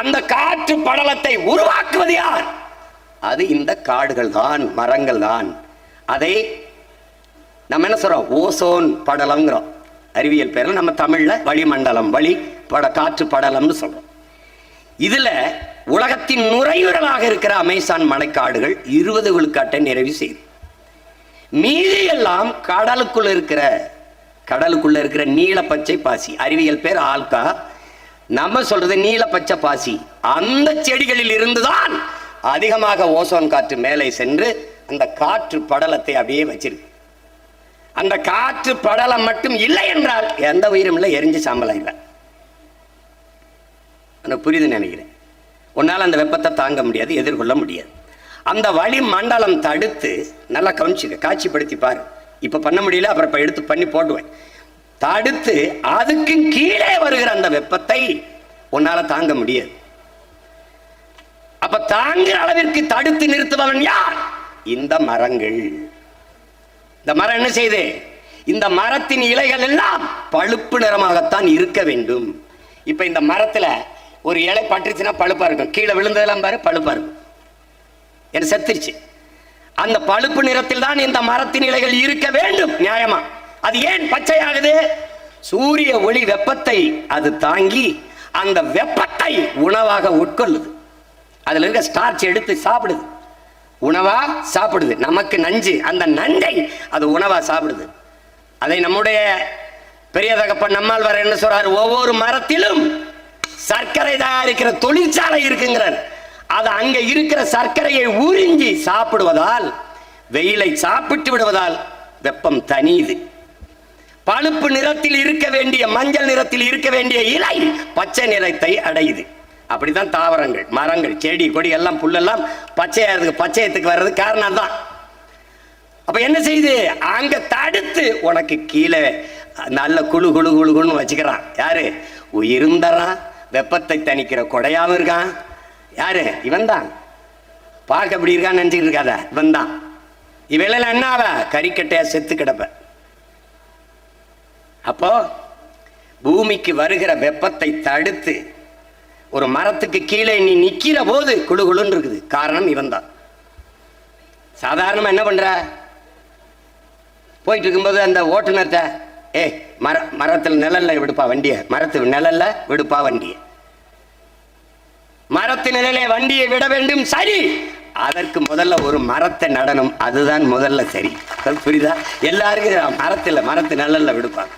அந்த காற்று படலத்தை உருவாக்குவது யார்? அது இந்த காடுகள் தான் மரங்கள் தான். அதை நம்ம என்ன சொல்றோம்? ஓசோன் படலம்ங்கிறோம். அறிவியல் பேர்ல நம்ம தமிழ்ல வளிமண்டலம் வழி பட காற்று படலம்னு சொல்றோம். இதுல உலகத்தின் நுரையீரலாக இருக்கிற அமேசான் மலைக்காடுகள் இருபது விழுக்காட்டை நிறைவு செய்யுது மீதி எல்லாம் கடலுக்குள்ள இருக்கிற கடலுக்குள்ள இருக்கிற நீல பச்சை பாசி. அறிவியல் பேர் ஆல்கா. நம்ம சொல்றது நீல பச்சை பாசி. அந்த செடிகளில் இருந்துதான் அதிகமாக ஓசோன் காற்று மேலே சென்று அந்த காற்று படலத்தை அப்படியே வச்சிருக்கு. அந்த காற்று படலம் மட்டும் இல்லை என்றால் எந்த உயிரும் இல்லை எரிஞ்சு சாம்பலாம் இல்லை. எனக்கு புரியுது நினைக்கிறேன். உன்னால் அந்த வெப்பத்தை தாங்க முடியாது எதிர்கொள்ள முடியாது. அந்த வளி மண்டலம் தடுத்து நல்லா கவனிச்சுக்க காட்சிப்படுத்தி பாரு. இப்போ பண்ண முடியல அப்புறம் இப்போ எடுத்து பண்ணி போடுவேன் தடுத்து அதுக்கு கீழே வருகிற அந்த வெப்பத்தை உன்னால தாங்க முடியாது. அப்ப தாங்குற அளவிற்கு தடுத்து நிறுத்துபவன் யார்? இந்த மரங்கள். இந்த மரம் என்ன செய்து இந்த மரத்தின் இலைகள் எல்லாம் பழுப்பு நிறமாகத்தான் இருக்க வேண்டும். இப்ப இந்த மரத்துல ஒரு இலை பட்டுச்சுன்னா பழுப்பா இருக்கும். கீழே விழுந்ததெல்லாம் பாரு பழுப்பா இருக்கும். எனக்கு செத்துருச்சு. அந்த பழுப்பு நிறத்தில் தான் இந்த மரத்தின் இலைகள் இருக்க வேண்டும் நியாயமா? அது ஏன் பச்சையாகுது? சூரிய ஒளி வெப்பத்தை அது தாங்கி அந்த வெப்பத்தை உணவாக உட்கொள்ளுது. அதுல இருக்க ஸ்டார்ச் எடுத்து சாப்பிடுது. உணவா சாப்பிடுது. நமக்கு நஞ்சு அந்த நஞ்சை அது உணவா சாப்பிடுது. அதை நம்முடைய பெரிய தகப்பன் நம்மால் வர என்ன சொல்றாரு? ஒவ்வொரு மரத்திலும் சர்க்கரை தயாரிக்கிற தொழிற்சாலை இருக்குங்கிறார். அது அங்க இருக்கிற சர்க்கரையை உறிஞ்சி சாப்பிடுவதால் வெயிலை சாப்பிட்டு விடுவதால் வெப்பம் தனியுது பழுப்பு நிறத்தில் இருக்க வேண்டிய மஞ்சள் நிறத்தில் இருக்க வேண்டிய இலை பச்சை நிறத்தை அடையுது. அப்படிதான் தாவரங்கள் மரங்கள் செடி கொடி எல்லாம் புல்லெல்லாம் பச்சையாகிறதுக்கு பச்சையத்துக்கு வர்றது காரணம் தான் அப்ப என்ன செய்யுது? அங்க தடுத்து உனக்கு கீழே நல்ல குழு குழு குழு குழுன்னு வச்சுக்கிறான். யாரு? உயிரும் வெப்பத்தை தணிக்கிற கொடையாவும் இருக்கான். யாரு? இவன் தான் பார்க்க அப்படி இருக்கான்னு நினைச்சிட்டு இருக்காத இவன் தான் இவையில என்ன ஆவ? கறிக்கட்டையா செத்து கிடப்ப. அப்போ பூமிக்கு வருகிற வெப்பத்தை தடுத்து ஒரு மரத்துக்கு கீழே நீ நிக்கிற போது குழுகுழுன்னு இருக்குது. காரணம் இவன் தான். சாதாரணமா என்ன பண்ற? போயிட்டு இருக்கும்போது அந்த ஓட்டுநர்கிட்ட ஏ மர மரத்தில் நிழல்ல விடுப்பா வண்டிய. மரத்து நிழல்ல விடுப்பா வண்டிய. மரத்து நிழலே வண்டியை விட வேண்டும் சரி. அதற்கு முதல்ல ஒரு மரத்தை நடனம் அதுதான் முதல்ல சரி. புரியுதா? எல்லாருக்கும் மரத்தில் மரத்து நிழல்ல விடுப்பாங்க.